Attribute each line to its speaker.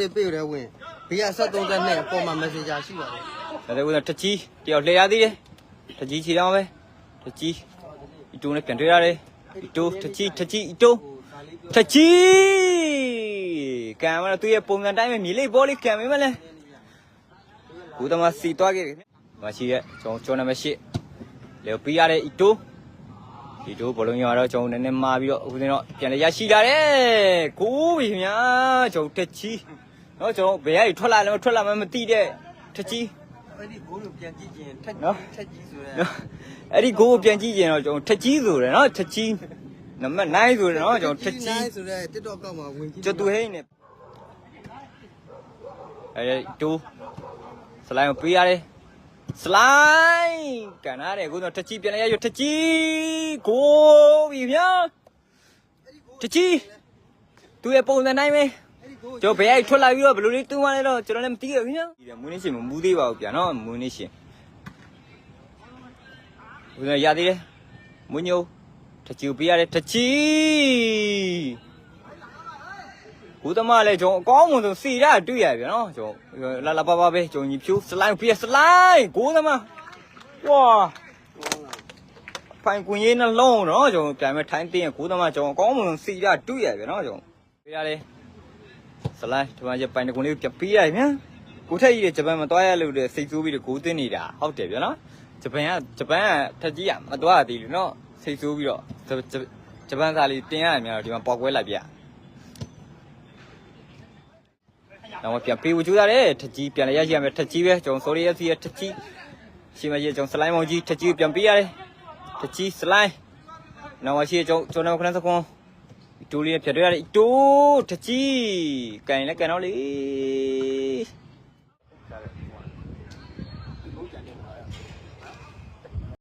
Speaker 1: တွေပြေတယ်ဝင်ဘေးကဆက်32အပေါ်မှာ messenger ရှိပါတယ်
Speaker 2: ဒါလည်းဦးတကြီးတယောက်လှည့်ရသေးတယ်တကြီးခြေတော့ပဲတကြီးအတူနဲ့ပြန်တွေ့ရတယ်အတူတကြီးတကြီးအတူတကြီးကံမလားသူရဲ့ပုံစံတိုင်းပဲမြေလေးဘောလေးကံမင်းမလဲဦးသမားစီသွားခဲ့တယ်မရှိရဲ့ကျွန်တော်ကျွန်တော်နံပါတ်8လေပြီးရတဲ့အတူဒီတို့ဘလုံးရတော့ကျွန်တော်နည်းနည်းမာပြီးတော့အခုစင်းတော့ပြန်လည်းရရှိလာတယ်ကိုပြီခင်ဗျာကျွန်တော်တကြီး နော်ကျွန်တော်ဘယ်ကနေထွက်လာလဲထွက်လာမှမသိတဲ့တကြီး
Speaker 1: အဲ့ဒီဘိုးကိုပြန်ကြည့်ရင်ထက်
Speaker 2: နော်
Speaker 1: ထက်ကြီးဆိုရဲ
Speaker 2: နော်အဲ့ဒီကိုကိုပြန်ကြည့်ရင်တော့ကျွန်တော်ထက်ကြီးဆိုတယ်နော်ထက်ကြီးနံပါတ်9ဆိုတယ်နော်ကျွန်တော်ထက်ကြီး
Speaker 1: ဆိုရဲ TikTok ကောက်မှာဝင်ကြည့်
Speaker 2: ကျွတ်သူဟိနေအဲ့ဒီတူစလိုင်းကိုပေးရတယ်စလိုင်းကန်ရတယ်ကိုတော့ထက်ကြီးပြန်လဲရရထက်ကြီးကိုပြီဗျာထက်ကြီးသူရဲ့ပုံစံတိုင်းပဲ
Speaker 1: အဲ့ဒီဘိုး
Speaker 2: ကျွန်တော်ဘယ်အိုက်ထွက်လာပြီးတော့ဘယ်လိုလေးတူးမလဲတော့ကျွန်တော်လည်းမသိရဘူးနော်ဒီမွေးနေရှင်မမူးသေးပါဘူးဗျာနော်မွေးနေရှင်ဘယ်လိုရသေးလဲမွေးညိုတချီပေးရတယ်တချီဘုသမားလည်းကျွန်တော်အကောင်းဆုံးစီရတွေ့ရဗျာနော်ကျွန်တော်လာလာပါပါပဲကျွန်တော်ညီဖြူစလိုင်းပြစလိုင်းကိုသမားဝါဖိုင်ကွင်ရေးနှလုံးတော့ကျွန်တော်ပြန်မဲ့ထိုင်းတင်းကိုသမားကျွန်တော်အကောင်းဆုံးစီရတွေ့ရဗျာနော်ကျွန်တော်ပေးရတယ် စလိုက်ဒီမှာကျပိုင်တကွန်လေးကိုပြန်ပေးရတယ်ဗျာကိုထက်ကြီးတဲ့ဂျပန်မသွားရလို့တဲ့စိတ်ဆိုးပြီးတော့ဂိုးသွင်းနေတာဟုတ်တယ်ဗျာနော်ဂျပန်ကဂျပန်ကထက်ကြီးကမသွားရသေးဘူးနော်စိတ်ဆိုးပြီးတော့ဂျဂျဂျပန်သားလေးတင်ရတယ်များတော့ဒီမှာပေါက်ကွဲလိုက်ဗျာတော့ပြန်ပေးဝကြူရတယ်ထက်ကြီးပြန်လည်းရရှိရမယ်ထက်ကြီးပဲကျွန်တော် sorry ရစီရထက်ကြီးရှင်မကြီးကျွန်တော်စလိုင်းမောင်ကြီးထက်ကြီးကိုပြန်ပေးရတယ်ထက်ကြီးစလိုင်းနောက်ရှိကျွန်တော်ကျွန်တော်ခဏစကွန် တူလေးနဲ့ဖြတ်တွေ့ရတယ်တူတကြီးကန်လဲကန်တော့လေ